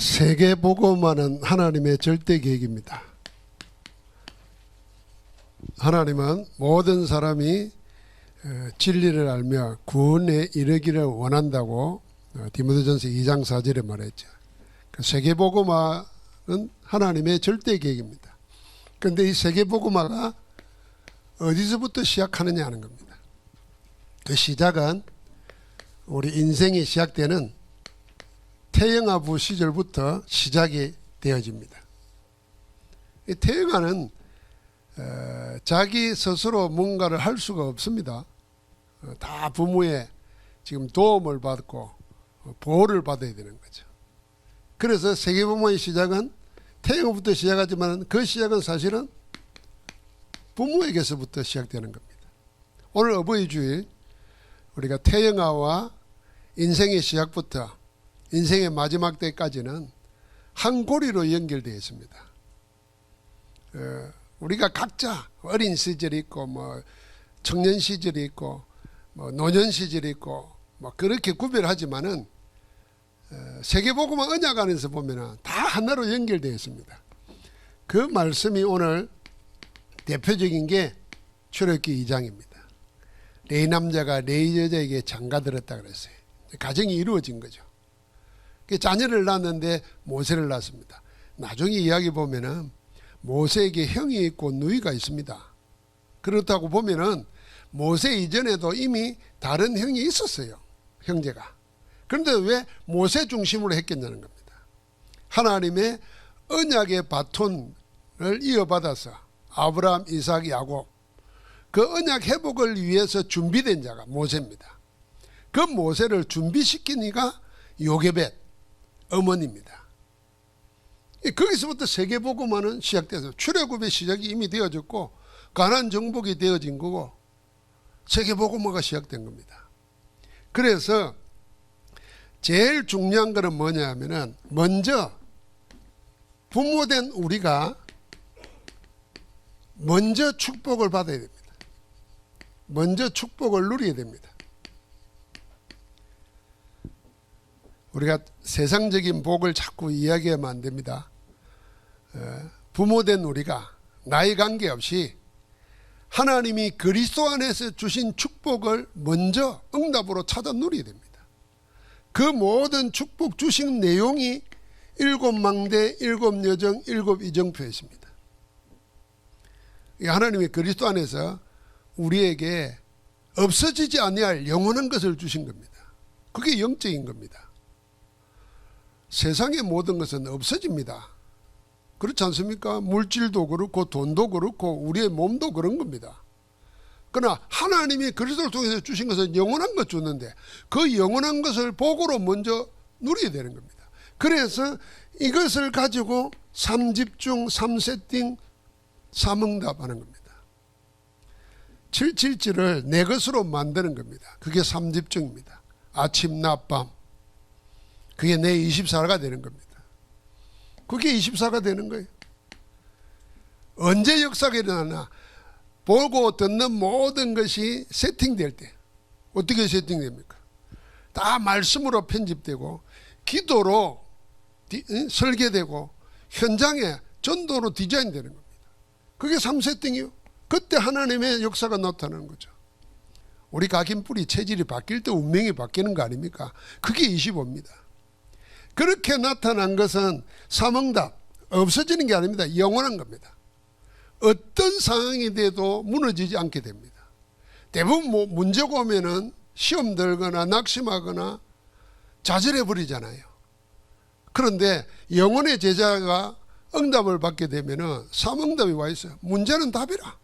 세계 복음화는 하나님의 절대 계획입니다. 하나님은 모든 사람이 어, 진리를 알며 구원에 이르기를 원한다고 어, 디모데전서 2장 4절에 말했죠. 그 세계 복음화는 하나님의 절대 계획입니다. 그런데 이 세계 복음화가 어디서부터 시작하느냐 하는 겁니다. 그 시작은 우리 인생이 시작되는 태영아부 시절부터 시작이 되어집니다. 이 태영아는 어, 자기 스스로 뭔가를 할 수가 없습니다. 어, 다 부모의 지금 도움을 받고 어, 보호를 받아야 되는 거죠. 그래서 세계부모의 시작은 태영부터 시작하지만 그 시작은 사실은 부모에게서부터 시작되는 겁니다. 오늘 어버이 주일 우리가 태영아와 인생의 시작부터 인생의 마지막 때까지는 한 고리로 연결되어 있습니다. 어, 우리가 각자 어린 시절이 있고 뭐 청년 시절이 있고 뭐 노년 시절이 있고 뭐 그렇게 구별하지만은 어, 세계복음화 언약 안에서 보면은 다 하나로 연결되어 있습니다. 그 말씀이 오늘 대표적인 게 출애굽기 2장입니다. 네 남자가 네 여자에게 장가들었다 그랬어요. 가정이 이루어진 거죠. 그 자녀를 낳았는데 모세를 낳습니다. 나중에 이야기 보면은 모세에게 형이 있고 누이가 있습니다. 그렇다고 보면은 모세 이전에도 이미 다른 형이 있었어요. 형제가. 그런데 왜 모세 중심으로 했겠냐는 겁니다. 하나님의 언약의 바톤을 이어받아서 아브라함, 이삭, 야곱 그 언약 회복을 위해서 준비된 자가 모세입니다. 그 모세를 준비시킨 이가 요게벳 어머니입니다. 거기서부터 세계복음화는 시작돼서 출애굽의 시작이 이미 되어졌고 가난 정복이 되어진 거고 세계복음화가 시작된 겁니다. 그래서 제일 중요한 것은 뭐냐 하면은 먼저 부모된 우리가 먼저 축복을 받아야 됩니다. 먼저 축복을 누려야 됩니다. 우리가 세상적인 복을 자꾸 이야기하면 안 됩니다. 어, 부모된 우리가 나이 관계없이 하나님이 그리스도 안에서 주신 축복을 먼저 응답으로 찾아 누려야 됩니다. 그 모든 축복 주신 내용이 일곱 망대, 일곱 여정, 일곱 이정표에 있습니다. 하나님이 그리스도 안에서 우리에게 없어지지 아니할 영원한 것을 주신 겁니다. 그게 영적인 겁니다. 세상의 모든 것은 없어집니다. 그렇지 않습니까? 물질도 그렇고 돈도 그렇고 우리의 몸도 그런 겁니다. 그러나 하나님이 그리스도를 통해서 주신 것은 영원한 것 줬는데 그 영원한 것을 복으로 먼저 누려야 되는 겁니다. 그래서 이것을 가지고 삼집중, 삼세팅, 삼응답하는 겁니다. 777을 내 것으로 만드는 겁니다. 그게 삼집중입니다. 아침, 낮, 밤. 그게 내 24가 되는 겁니다. 그게 24가 되는 거예요. 언제 역사가 일어나나 보고 듣는 모든 것이 세팅될 때 어떻게 세팅됩니까? 다 말씀으로 편집되고 기도로 디, 설계되고 현장에 전도로 디자인되는 겁니다. 그게 3세팅이요. 그때 하나님의 역사가 나타나는 거죠. 우리 각인 뿌리 체질이 바뀔 때 운명이 바뀌는 거 아닙니까? 그게 25입니다. 그렇게 나타난 것은 사명답 없어지는 게 아닙니다. 영원한 겁니다. 어떤 상황이 돼도 무너지지 않게 됩니다. 대부분 뭐 문제가 오면은 시험 들거나 낙심하거나 좌절해 버리잖아요. 그런데 영혼의 제자가 응답을 받게 되면은 삼응답이 와 있어요. 문제는 답이라.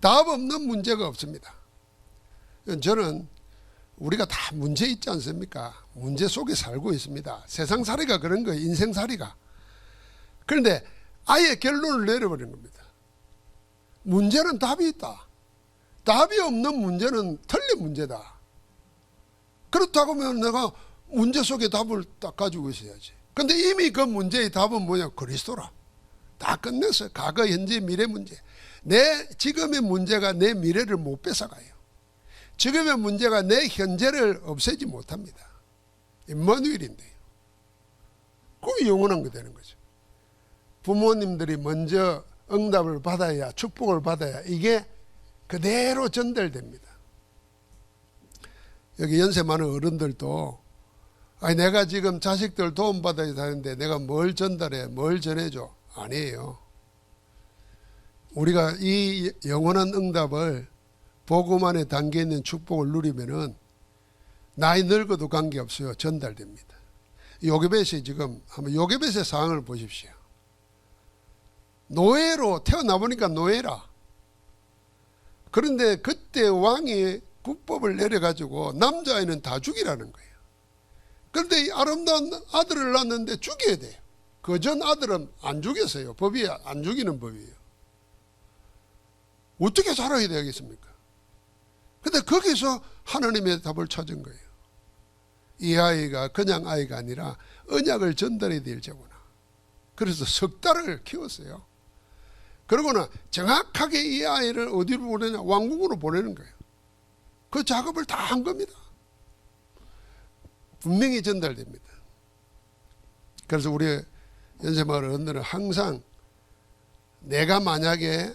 답 없는 문제가 없습니다. 저는 우리가 다 문제 있지 않습니까? 문제 속에 살고 있습니다. 세상 살이가 그런 거예요. 인생 살이가. 그런데 아예 결론을 내려버리는 겁니다. 문제는 답이 있다. 답이 없는 문제는 틀린 문제다. 그렇다고 하면 내가 문제 속에 답을 딱 가지고 있어야지. 근데 이미 그 문제의 답은 뭐냐? 그리스도라. 다 끝냈어요. 과거, 현재, 미래 문제. 내 지금의 문제가 내 미래를 못 뺏어가요. 지금의 문제가 내 현재를 없애지 못합니다. 임마누엘인데요. 그 영원한 거 되는 거죠. 부모님들이 먼저 응답을 받아야 축복을 받아야 이게 그대로 전달됩니다. 여기 연세 많은 어른들도 아니 내가 지금 자식들 도움 받아야 되는데 내가 뭘 전달해 뭘 전해줘 아니에요. 우리가 이 영원한 응답을 복음 안에 담겨 있는 축복을 누리면은 나이 늙어도 관계없어요. 전달됩니다. 요괴벳이 지금 한번 요괴벳의 상황을 보십시오. 노예로 태어나 보니까 노예라. 그런데 그때 왕이 국법을 내려가지고 남자아이는 다 죽이라는 거예요. 그런데 이 아름다운 아들을 낳았는데 죽여야 돼요. 그 전 아들은 안 죽였어요. 법이 안 죽이는 법이에요. 어떻게 살아야 되겠습니까? 근데 거기서 하나님의 답을 찾은 거예요. 이 아이가 그냥 아이가 아니라 언약을 전달해야 될 자구나. 그래서 석 달을 키웠어요. 그러고는 정확하게 이 아이를 어디로 보내냐? 왕궁으로 보내는 거예요. 그 작업을 다 한 겁니다. 분명히 전달됩니다. 그래서 우리 연세마을 어른들은 항상 내가 만약에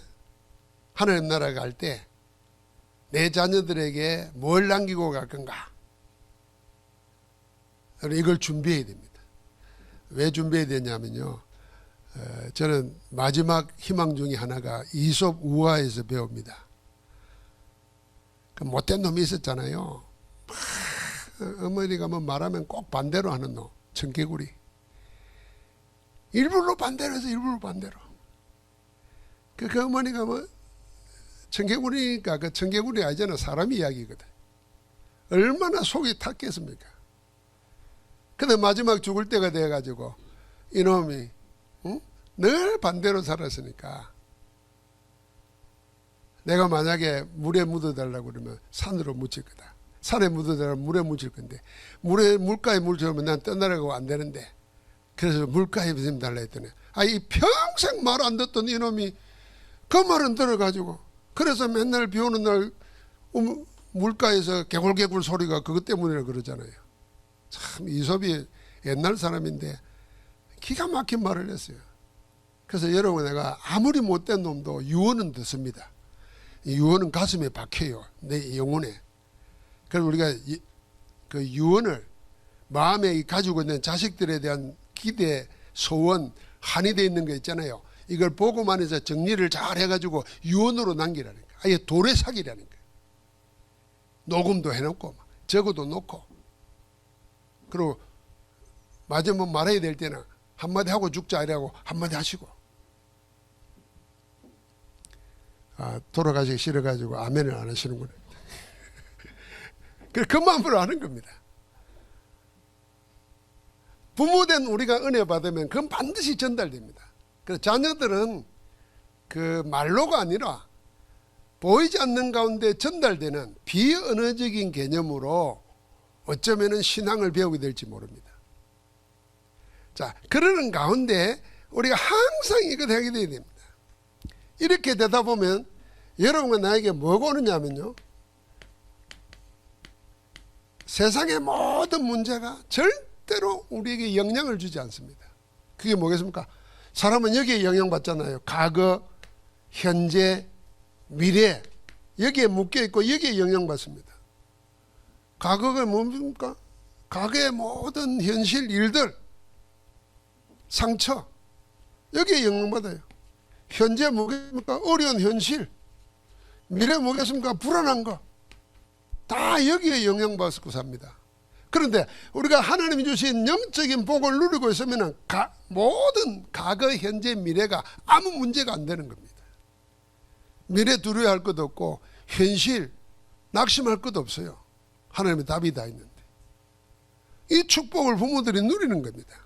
하나님 나라 갈 때 내 자녀들에게 뭘 남기고 갈 건가? 이걸 준비해야 됩니다. 왜 준비해야 되냐면요. 어, 저는 마지막 희망 중에 하나가 이솝 우화에서 배웁니다. 그 못된 놈이 있었잖아요. 어머니가 뭐 말하면 꼭 반대로 하는 놈, 청개구리. 일부러 반대로 해서 일부러 반대로. 그, 그 어머니가 뭐 청개구리니까 그 청개구리 아니잖아 사람 이야기거든. 얼마나 속이 탔겠습니까? 근데 마지막 죽을 때가 돼가지고 이놈이 응? 늘 반대로 살았으니까 내가 만약에 물에 묻어달라고 그러면 산으로 묻힐 거다. 산에 묻어달라면 물에 묻힐 건데 물에 물가에 물 주면 난 떠나라고 안 되는데 그래서 물가에 좀 달라 했더니 아이 평생 말 안 듣던 이놈이 그 말은 들어가지고 그래서 맨날 비 오는 날 음, 물가에서 개굴개굴 소리가 그것 때문이라 그러잖아요. 참 이솝이 옛날 사람인데 기가 막힌 말을 했어요. 그래서 여러분 내가 아무리 못된 놈도 유언은 듣습니다. 유언은 가슴에 박혀요. 내 영혼에. 그래서 우리가 이, 그 유언을 마음에 가지고 있는 자식들에 대한 기대, 소원, 한이 돼 있는 거 있잖아요. 이걸 보고만 해서 정리를 잘 해가지고 유언으로 남기라는 거예요. 아예 도래 사기라는 거예요. 녹음도 해놓고 적어도 놓고 그리고 마지막 말해야 될 때는 한마디 하고 죽자 이라고 한마디 하시고 아, 돌아가시기 싫어가지고 아멘을 안 하시는구나. 그, 그 마음으로 하는 겁니다. 부모된 우리가 은혜 받으면 그건 반드시 전달됩니다. 그래서 자녀들은 그 말로가 아니라 보이지 않는 가운데 전달되는 비언어적인 개념으로 어쩌면은 신앙을 배우게 될지 모릅니다. 자, 그러는 가운데 우리가 항상 이것 하게 돼야 됩니다. 이렇게 되다 보면 여러분과 나에게 뭐가 오느냐면요. 세상의 모든 문제가 절대로 우리에게 영향을 주지 않습니다. 그게 뭐겠습니까? 사람은 여기에 영향받잖아요. 과거, 현재, 미래 여기에 묶여 있고 여기에 영향받습니다. 과거가 뭡니까? 과거의 모든 현실 일들, 상처 여기에 영향받아요. 현재 뭐겠습니까? 어려운 현실, 미래 뭐겠습니까? 불안한 거. 다 여기에 영향받고 삽니다. 그런데 우리가 하나님이 주신 영적인 복을 누리고 있으면 가, 모든 과거, 현재, 미래가 아무 문제가 안 되는 겁니다. 미래 두려워할 것도 없고 현실 낙심할 것도 없어요. 하나님의 답이 다 있는데. 이 축복을 부모들이 누리는 겁니다.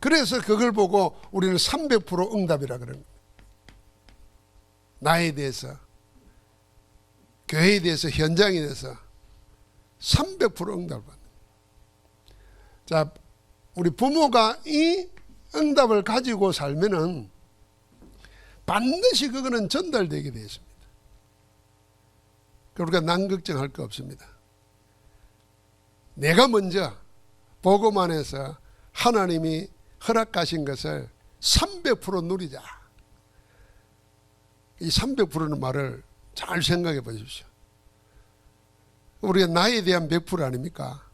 그래서 그걸 보고 우리는 300% 응답이라 그러는 겁니다. 나에 대해서, 교회에 대해서, 현장에 대해서 300% 응답을 받는 자, 우리 부모가 이 응답을 가지고 살면은 반드시 그거는 전달되게 되어 있습니다. 그러니까 난 걱정할 거 없습니다. 내가 먼저 보고만 해서 하나님이 허락하신 것을 300% 누리자. 이 300%는 말을 잘 생각해 보십시오. 우리가 나에 대한 100% 아닙니까?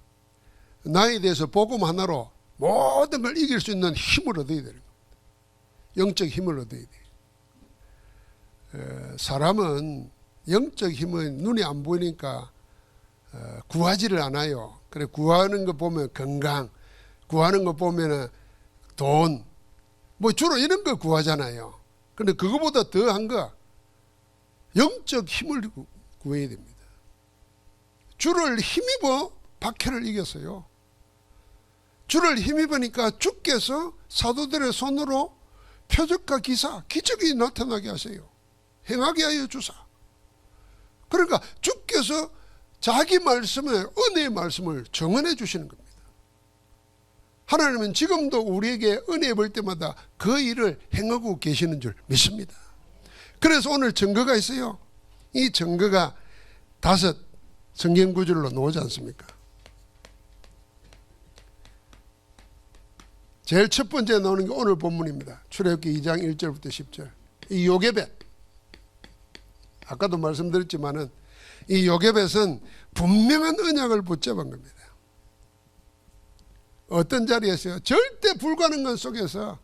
나에 대해서 복음 하나로 모든 걸 이길 수 있는 힘을 얻어야 되는 겁니다. 영적 힘을 얻어야 돼. 에, 사람은 영적 힘은 눈이 안 보이니까 어, 구하지를 않아요. 그래 구하는 거 보면 건강, 구하는 거 보면은 돈, 뭐 주로 이런 거 구하잖아요. 근데 그거보다 더한 거 영적 힘을 구- 구해야 됩니다. 주를 힘입어 박해를 이겼어요. 주를 힘입으니까 주께서 사도들의 손으로 표적과 기사, 기적이 나타나게 하세요. 행하게 하여 주사. 그러니까 주께서 자기 말씀에 은혜의 말씀을 정언해 주시는 겁니다. 하나님은 지금도 우리에게 은혜 볼 때마다 그 일을 행하고 계시는 줄 믿습니다. 그래서 오늘 증거가 있어요. 이 증거가 다섯 성경 구절로 나오지 않습니까? 제일 첫 번째 나오는 게 오늘 본문입니다. 출애굽기 2장 1절부터 10절. 이 요게벳 아까도 말씀드렸지만은 이 요게벳은 분명한 언약을 붙잡은 겁니다. 어떤 자리에서요? 절대 불가능한 속에서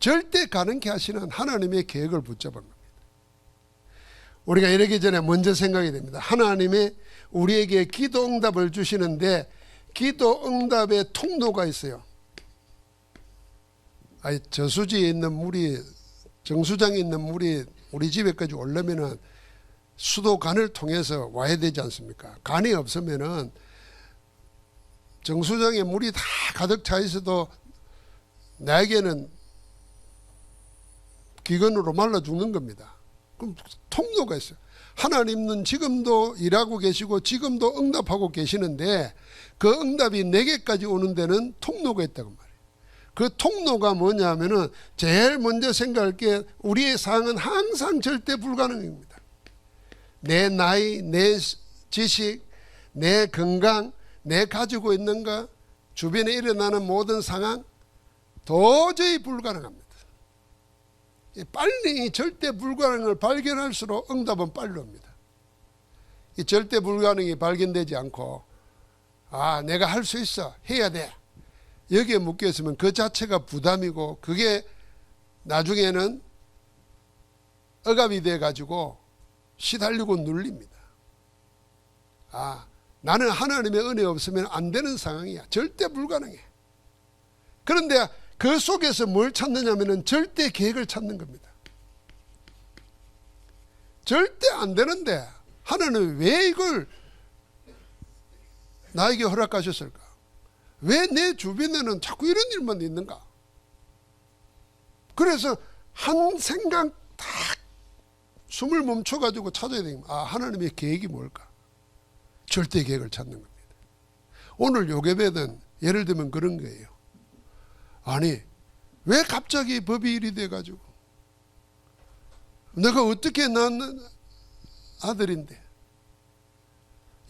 절대 가능케 하시는 하나님의 계획을 붙잡은 겁니다. 우리가 이러기 전에 먼저 생각이 됩니다. 하나님의 우리에게 기도 응답을 주시는데 기도 응답의 통로가 있어요. 아니 저수지에 있는 물이 정수장에 있는 물이 우리 집에까지 오려면은 수도 간을 통해서 와야 되지 않습니까? 간이 없으면은 정수장에 물이 다 가득 차 있어도 나에게는 기근으로 말라 죽는 겁니다. 그럼 통로가 있어요. 하나님은 지금도 일하고 계시고 지금도 응답하고 계시는데 그 응답이 내게까지 오는 데는 통로가 있다고 말이에요. 그 통로가 뭐냐면은 제일 먼저 생각할 게 우리의 상은 항상 절대 불가능입니다. 내 나이, 내 지식, 내 건강, 내 가지고 있는 것, 주변에 일어나는 모든 상황 도저히 불가능합니다. 빨리 이 절대 불가능을 발견할수록 응답은 빨리 옵니다. 이 절대 불가능이 발견되지 않고 아 내가 할 수 있어 해야 돼 여기에 묶여 있으면 그 자체가 부담이고 그게 나중에는 억압이 돼 가지고 시달리고 눌립니다. 아 나는 하나님의 은혜 없으면 안 되는 상황이야. 절대 불가능해. 그런데 그 속에서 뭘 찾느냐면은 절대 계획을 찾는 겁니다. 절대 안 되는데 하나님 왜 이걸 나에게 허락하셨을까? 왜 내 주변에는 자꾸 이런 일만 있는가? 그래서 한 생각 딱 숨을 멈춰가지고 찾아야 됩니다. 아, 하나님의 계획이 뭘까? 절대 계획을 찾는 겁니다. 오늘 요괴배는 예를 들면 그런 거예요. 아니, 왜 갑자기 법이 일이 돼가지고? 내가 어떻게 낳는 아들인데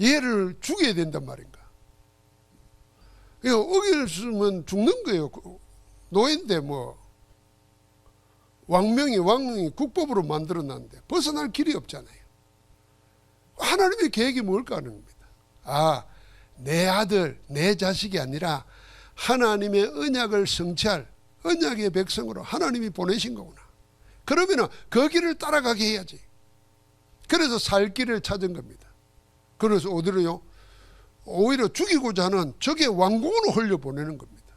얘를 죽여야 된단 말인가? 이거 어겼으면 죽는 거예요. 노인데 뭐 왕명이 왕명이 국법으로 만들어놨는데 벗어날 길이 없잖아요. 하나님의 계획이 뭘까 하는 겁니다. 아, 내 아들, 내 자식이 아니라 하나님의 언약을 성취할 언약의 백성으로 하나님이 보내신 거구나. 그러면은 그 길을 따라가게 해야지. 그래서 살 길을 찾은 겁니다. 그래서 어디로요? 오히려 죽이고자 하는 적의 왕궁으로 흘려보내는 겁니다.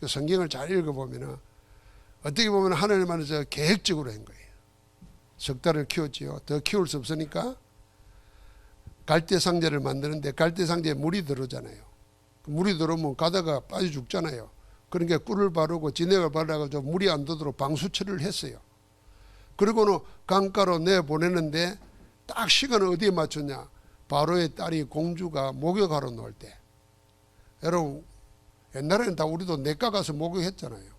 그 성경을 잘 읽어보면은 어떻게 보면 하나님 안에서 계획적으로 한 거예요. 석 달을 키웠지요. 더 키울 수 없으니까 갈대 상자를 만드는데 갈대 상자에 물이 들어오잖아요. 그 물이 들어오면 가다가 빠져 죽잖아요. 그러니까 꿀을 바르고 진액을 발라가지고 물이 안 들도록 방수처리를 했어요. 그리고는 강가로 내 보내는데 딱 시간을 어디에 맞췄냐? 바로의 딸이 공주가 목욕하러 놀 때. 여러분 옛날에는 다 우리도 내과 가서 목욕했잖아요.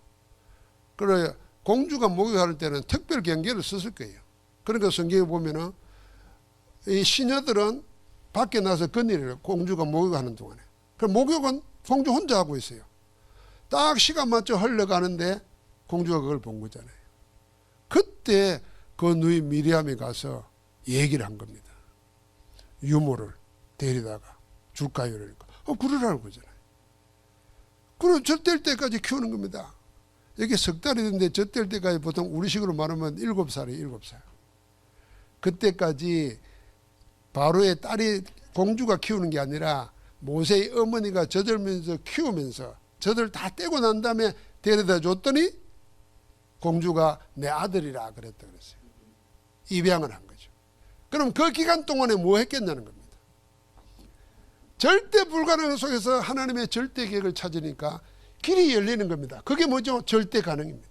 그래 공주가 목욕할 때는 특별 경계를 썼을 거예요. 그러니까 성경에 보면은 이 시녀들은 밖에 나서 건의를 공주가 목욕하는 동안에. 그 목욕은 공주 혼자 하고 있어요. 딱 시간 맞춰 흘러가는데 공주가 그걸 본 거잖아요. 그때 그 누이 미리암이 가서 얘기를 한 겁니다. 유모를 데리다가 줄까요? 그러니까 어 그러라는 거잖아요. 그럼 젖될 때까지 키우는 겁니다. 이게 석 달이 됐는데 젖될 때까지 보통 우리식으로 말하면 일곱 살이 일곱 살. 그때까지 바로의 딸이 공주가 키우는 게 아니라 모세의 어머니가 젖을면서 키우면서 젖을 다 떼고 난 다음에 데려다 줬더니 공주가 내 아들이라 그랬다 그랬어요. 입양을 한 거죠. 그럼 그 기간 동안에 뭐 했겠냐는 겁니다. 절대 불가능 속에서 하나님의 절대 계획을 찾으니까 길이 열리는 겁니다. 그게 뭐죠? 절대 가능입니다.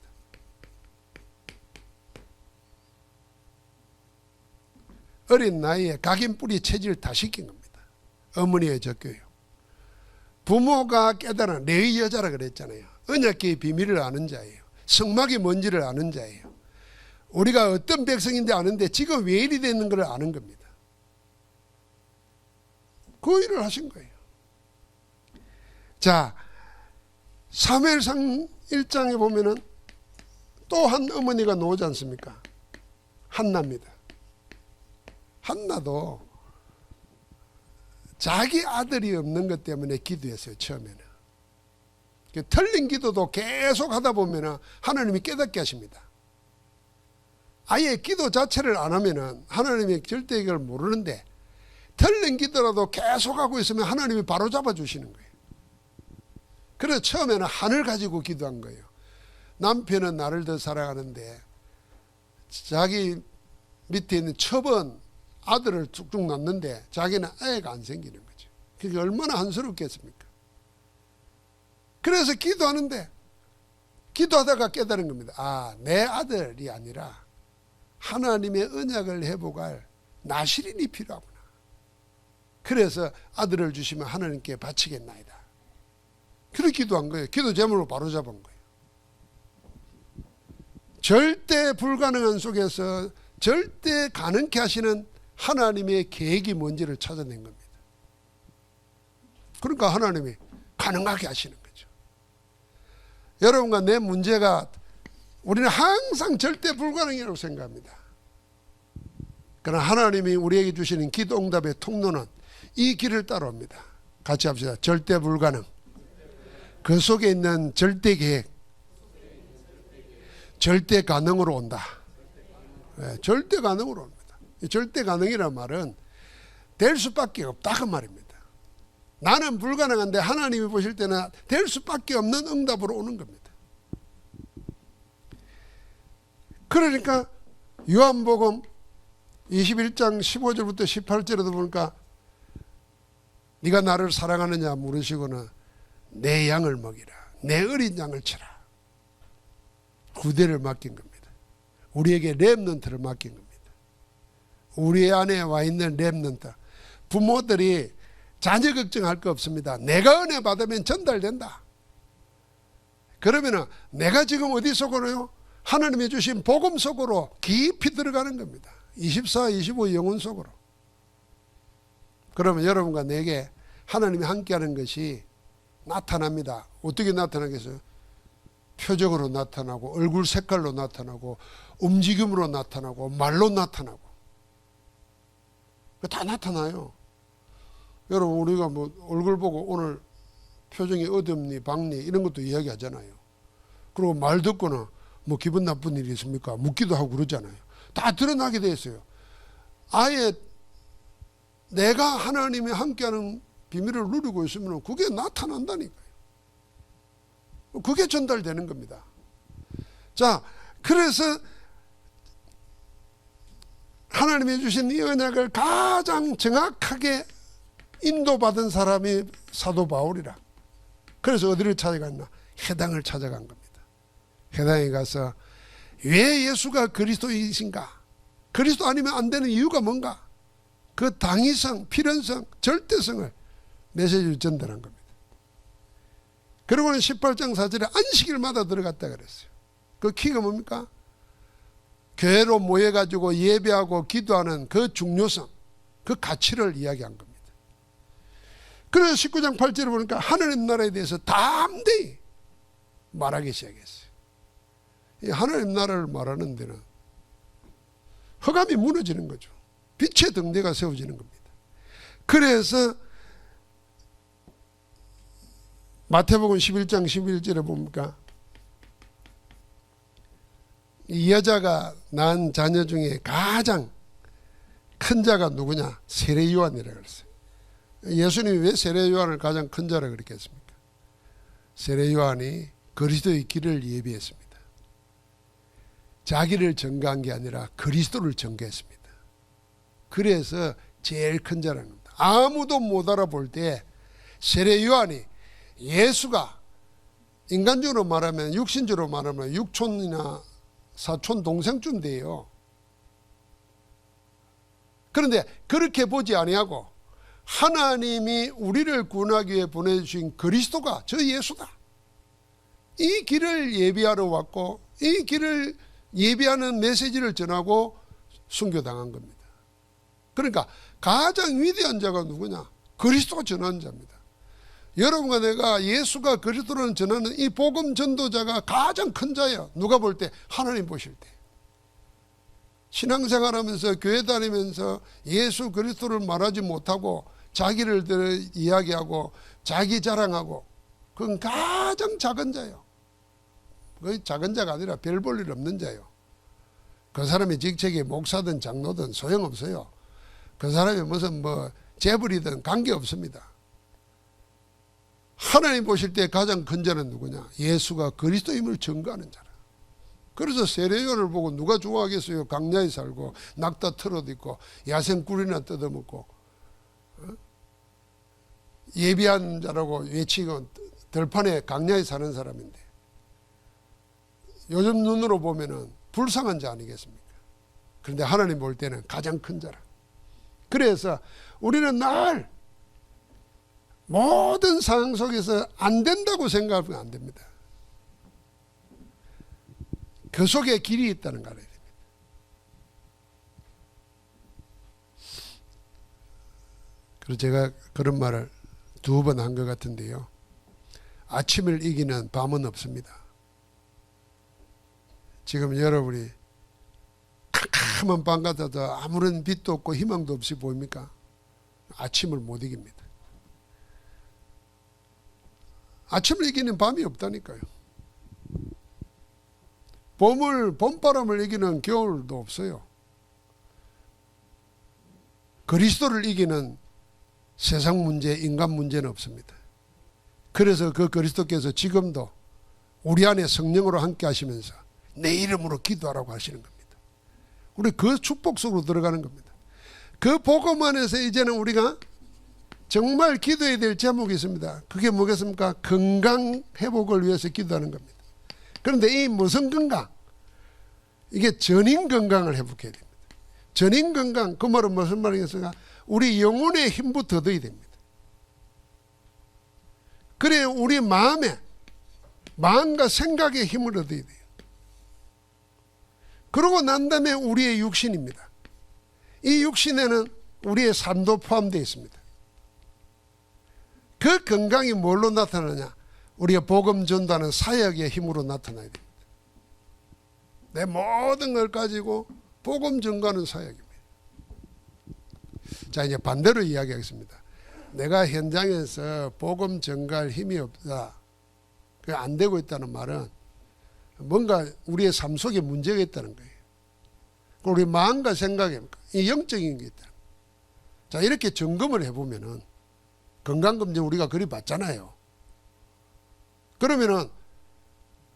어린 나이에 각인 뿌리 체질을 다 시킨 겁니다. 어머니의 적교요. 부모가 깨달아 내 여자라 그랬잖아요. 언약계의 비밀을 아는 자예요. 성막이 뭔지를 아는 자예요. 우리가 어떤 백성인데 아는데 지금 왜 이리 되는 걸 아는 겁니다. 그 일을 하신 거예요. 자, 사무엘상 1장에 보면은 또 한 어머니가 나오지 않습니까? 한나입니다. 한나도 자기 아들이 없는 것 때문에 기도했어요, 처음에는. 그 틀린 기도도 계속 하다 보면 하나님이 깨닫게 하십니다. 아예 기도 자체를 안 하면은 하나님의 절대 해결을 모르는데 틀린 기도라도 계속 하고 있으면 하나님이 바로 잡아 주시는 거예요. 그래서 처음에는 한을 가지고 기도한 거예요. 남편은 나를 더 사랑하는데 자기 밑에 있는 첩은 아들을 쭉쭉 낳는데 자기는 애가 안 생기는 거죠. 그게 얼마나 한스럽겠습니까? 그래서 기도하는데 기도하다가 깨달은 겁니다. 아, 내 아들이 아니라 하나님의 언약을 회복할 나시린이 필요하구나. 그래서 아들을 주시면 하나님께 바치겠나이다. 그렇게 기도한 거예요. 기도 제목으로 바로 잡은 거예요. 절대 불가능한 속에서 절대 가능케 하시는 하나님의 계획이 뭔지를 찾아낸 겁니다. 그러니까 하나님이 가능하게 하시는 거죠. 여러분과 내 문제가 우리는 항상 절대 불가능이라고 생각합니다. 그러나 하나님이 우리에게 주시는 기도 응답의 통로는 이 길을 따라옵니다. 같이 합시다. 절대 불가능. 그 속에 있는 절대 계획. 절대 가능으로 온다. 네, 절대 가능으로 옵니다. 절대 가능이란 말은 될 수밖에 없다 그 말입니다. 나는 불가능한데 하나님이 보실 때는 될 수밖에 없는 응답으로 오는 겁니다. 그러니까 요한복음 21장 15절부터 18절에도 보니까 네가 나를 사랑하느냐 물으시고는 내 양을 먹이라 내 어린 양을 쳐라 구대를 맡긴 겁니다. 우리에게 랩넌트를 맡긴 겁니다. 우리 안에 와 있는 랩넌트 부모들이 자녀 걱정할 거 없습니다. 내가 은혜 받으면 전달된다. 그러면은 내가 지금 어디 속으로요? 하나님이 주신 복음 속으로 깊이 들어가는 겁니다. 24, 25 영혼 속으로. 그러면 여러분과 내게 하나님이 함께하는 것이 나타납니다. 어떻게 나타나겠어요? 표적으로 나타나고 얼굴 색깔로 나타나고 움직임으로 나타나고 말로 나타나고 다 나타나요. 여러분 우리가 뭐 얼굴 보고 오늘 표정이 어둡니 밝니 이런 것도 이야기하잖아요. 그리고 말 듣거나 뭐 기분 나쁜 일이 있습니까? 묻기도 하고 그러잖아요. 다 드러나게 돼 있어요. 아예 내가 하나님이 함께하는 비밀을 누리고 있으면 그게 나타난다니까요. 그게 전달되는 겁니다. 자, 그래서 하나님이 주신 이 언약을 가장 정확하게 인도받은 사람이 사도 바울이라. 그래서 어디를 찾아갔나? 해당을 찾아간 겁니다. 해당에 가서 왜 예수가 그리스도이신가? 그리스도 아니면 안 되는 이유가 뭔가? 그 당위성, 필연성, 절대성을 메시지를 전달한 겁니다. 그리고는 18장 4절에 안식일마다 들어갔다 그랬어요. 그 키가 뭡니까? 교회로 모여가지고 예배하고 기도하는 그 중요성, 그 가치를 이야기한 겁니다. 그래서 19장 8절에 보니까 하나님 나라에 대해서 담대히 말하기 시작했어요. 이 하나님 나라를 말하는 데는 허감이 무너지는 거죠. 빛의 등대가 세워지는 겁니다. 그래서 마태복음 11장 11절에 보니까 이 여자가 낳은 자녀 중에 가장 큰 자가 누구냐? 세례 요한이라고 그랬어요. 예수님이 왜 세례 요한을 가장 큰 자라 그렇게 했습니까? 세례 요한이 그리스도의 길을 예비했습니다. 자기를 전가한 게 아니라 그리스도를 전가했습니다. 그래서 제일 큰 자라는 겁니다. 아무도 못 알아볼 때 세례 요한이 예수가 인간적으로 말하면 육신적으로 말하면 육촌이나 사촌 동생쯤 돼요. 그런데 그렇게 보지 아니하고 하나님이 우리를 구원하기 위해 보내주신 그리스도가 저 예수다. 이 길을 예비하러 왔고 이 길을 예비하는 메시지를 전하고 순교당한 겁니다. 그러니까 가장 위대한 자가 누구냐? 그리스도가 전하는 자입니다. 여러분과 내가 예수가 그리스도를 전하는 이 복음 전도자가 가장 큰 자예요. 누가 볼 때 하나님 보실 때. 신앙생활 하면서 교회 다니면서 예수 그리스도를 말하지 못하고 자기를 이야기하고 자기 자랑하고 그건 가장 작은 자예요. 그 작은 자가 아니라 별 볼 일 없는 자예요. 그 사람이 직책이 목사든 장로든 소용없어요. 그 사람이 무슨 뭐 재벌이든 관계없습니다. 하나님 보실 때 가장 큰 자는 누구냐? 예수가 그리스도임을 증거하는 자라. 그래서 세례요한을 보고 누가 좋아하겠어요? 강야에 살고 낙타 틀어도 있고 야생 꿀이나 뜯어먹고 어? 예비한 자라고 외치고 들판에 강야에 사는 사람인데 요즘 눈으로 보면은 불쌍한 자 아니겠습니까? 그런데 하나님 볼 때는 가장 큰 자라. 그래서 우리는 늘 모든 상황 속에서 안 된다고 생각하면 안 됩니다. 그 속에 길이 있다는 걸 알아야 됩니다. 그래서 제가 그런 말을 두 번 한 것 같은데요. 아침을 이기는 밤은 없습니다. 지금 여러분이 캄캄한 밤 같아도 아무런 빛도 없고 희망도 없이 보입니까? 아침을 못 이깁니다. 아침을 이기는 밤이 없다니까요. 봄을 봄바람을 이기는 겨울도 없어요. 그리스도를 이기는 세상 문제, 인간 문제는 없습니다. 그래서 그 그리스도께서 지금도 우리 안에 성령으로 함께 하시면서 내 이름으로 기도하라고 하시는 겁니다. 우리 그 축복 속으로 들어가는 겁니다. 그 복음 안에서 이제는 우리가 정말 기도해야 될 제목이 있습니다. 그게 뭐겠습니까? 건강 회복을 위해서 기도하는 겁니다. 그런데 이 무슨 건강? 이게 전인 건강을 회복해야 됩니다. 전인 건강, 그 말은 무슨 말이겠습니까? 우리 영혼의 힘부터 얻어야 됩니다. 그래 우리 마음에 마음과 생각의 힘을 얻어야 돼요. 그러고 난 다음에 우리의 육신입니다. 이 육신에는 우리의 삶도 포함되어 있습니다. 그 건강이 뭘로 나타나냐? 우리가 복음 전도하는 사역의 힘으로 나타나야 됩니다. 내 모든 걸 가지고 복음 전가하는 사역입니다. 자 이제 반대로 이야기하겠습니다. 내가 현장에서 복음 전가할 힘이 없다. 안 되고 있다는 말은 뭔가 우리의 삶 속에 문제가 있다는 거예요. 우리 마음과 생각에 이 영적인 게 있다. 자 이렇게 점검을 해보면은 건강검진 우리가 그리 받잖아요. 그러면은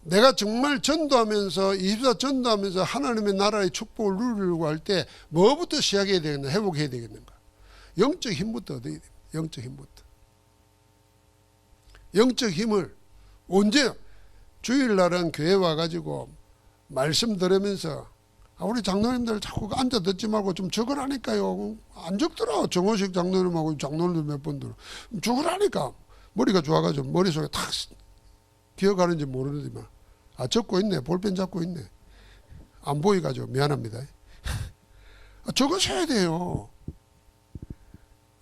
내가 정말 전도하면서 24 전도하면서 하나님의 나라의 축복을 누리려고 할 때 뭐부터 시작해야 되겠나 회복해야 되겠는가 영적 힘부터 얻어야 됩니다 영적 힘부터 영적 힘을 언제 주일날은 교회 와가지고 말씀 들으면서 아, 우리 장로님들 자꾸 앉아 듣지 말고 좀 적으라니까요. 안 적더라. 정호식 장로님하고 장로님 몇 분들. 적으라니까. 머리가 좋아가지고 머릿속에 탁 기억하는지 모르는데만. 아, 적고 있네. 볼펜 잡고 있네. 안 보이가지고 미안합니다. 아, 적으셔야 돼요.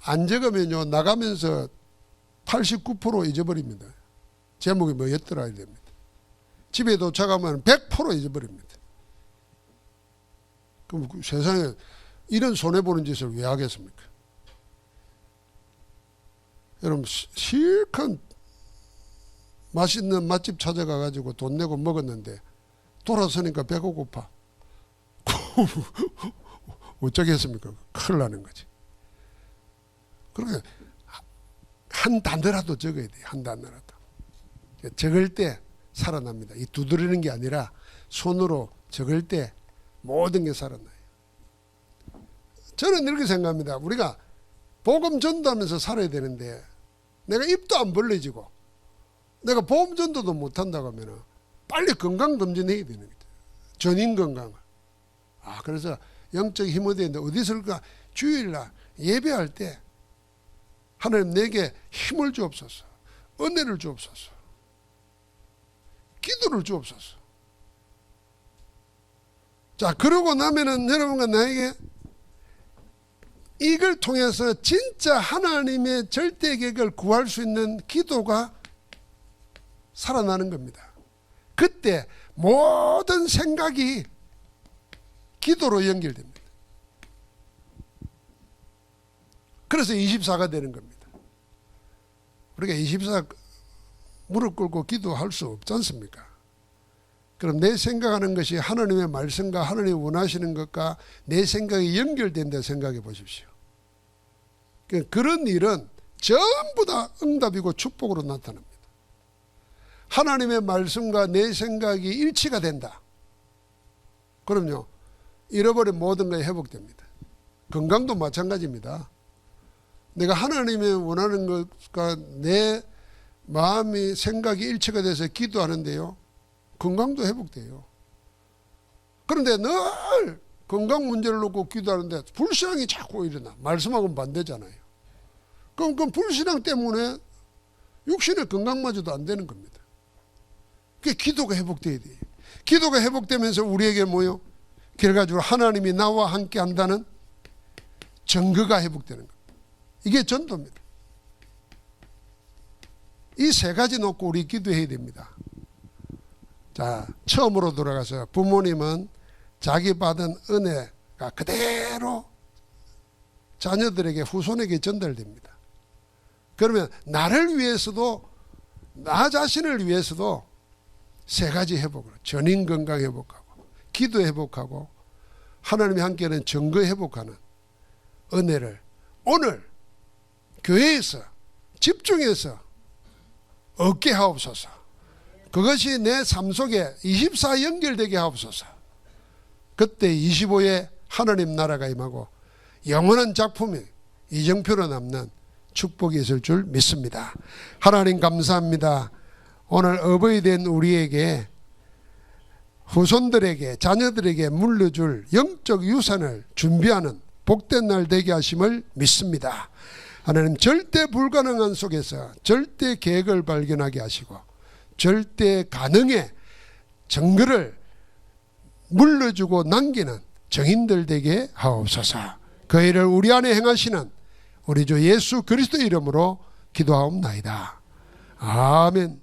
안 적으면요. 나가면서 89% 잊어버립니다. 제목이 뭐였더라. 이됩니다. 집에 도착하면 100% 잊어버립니다. 그럼 그 세상에 이런 손해보는 짓을 왜 하겠습니까? 여러분 시- 실컷 맛있는 맛집 찾아가 가지고 돈 내고 먹었는데 돌아서니까 배가 고파. 어쩌겠습니까? 큰일 나는 거지. 그러니까 한 단어라도 적어야 돼요. 한 단어라도. 적을 때 살아납니다. 이 두드리는 게 아니라 손으로 적을 때 모든 게 살아나요. 저는 이렇게 생각합니다. 우리가 복음 전도하면서 살아야 되는데 내가 입도 안 벌려지고 내가 보험 전도도 못 한다고 하면 빨리 건강 검진해야 되는 거죠. 전인 건강을. 아 그래서 영적 힘이 되는데 어디서일까 주일날 예배할 때 하나님 내게 힘을 주옵소서 은혜를 주옵소서 기도를 주옵소서 자 그러고 나면은 여러분과 나에게 이걸 통해서 진짜 하나님의 절대 계획을 구할 수 있는 기도가 살아나는 겁니다. 그때 모든 생각이 기도로 연결됩니다. 그래서 24가 되는 겁니다. 우리가 24 무릎 꿇고 기도할 수 없지 않습니까? 그럼 내 생각하는 것이 하나님의 말씀과 하나님이 원하시는 것과 내 생각이 연결된다 생각해 보십시오. 그- 그런 일은 전부 다 응답이고 축복으로 나타납니다. 하나님의 말씀과 내 생각이 일치가 된다. 그럼요. 잃어버린 모든 것이 회복됩니다. 건강도 마찬가지입니다. 내가 하나님이 원하는 것과 내 마음이 생각이 일치가 돼서 기도하는데요. 건강도 회복돼요. 그런데 늘 건강 문제를 놓고 기도하는데 불신앙이 자꾸 일어나. 말씀하고는 반대잖아요. 그럼 그 불신앙 때문에 육신의 건강마저도 안 되는 겁니다. 그 기도가 회복돼야 돼요. 기도가 회복되면서 우리에게 뭐요? 결과적으로 하나님이 나와 함께 한다는 증거가 회복되는 겁니다. 이게 전도입니다. 이 세 가지 놓고 우리 기도해야 됩니다. 자, 처음으로 돌아가서 부모님은 자기 받은 은혜가 그대로 자녀들에게 후손에게 전달됩니다. 그러면 나를 위해서도 나 자신을 위해서도 세 가지 회복을 전인 건강 회복하고 기도 회복하고 하나님이 함께하는 증거 회복하는 은혜를 오늘 교회에서 집중해서 얻게 하옵소서. 그것이 내 삶 속에 24 연결되게 하옵소서. 그때 25에 하나님 나라가 임하고 영원한 작품이 이정표로 남는 축복이 있을 줄 믿습니다. 하나님 감사합니다. 오늘 어버이 된 우리에게 후손들에게 자녀들에게 물려줄 영적 유산을 준비하는 복된 날 되게 하심을 믿습니다. 하나님 절대 불가능한 속에서 절대 계획을 발견하게 하시고 절대 가능의 증거를 물려주고 남기는 정인들 되게 하옵소서. 그 일을 우리 안에 행하시는 우리 주 예수 그리스도 이름으로 기도하옵나이다. 아멘.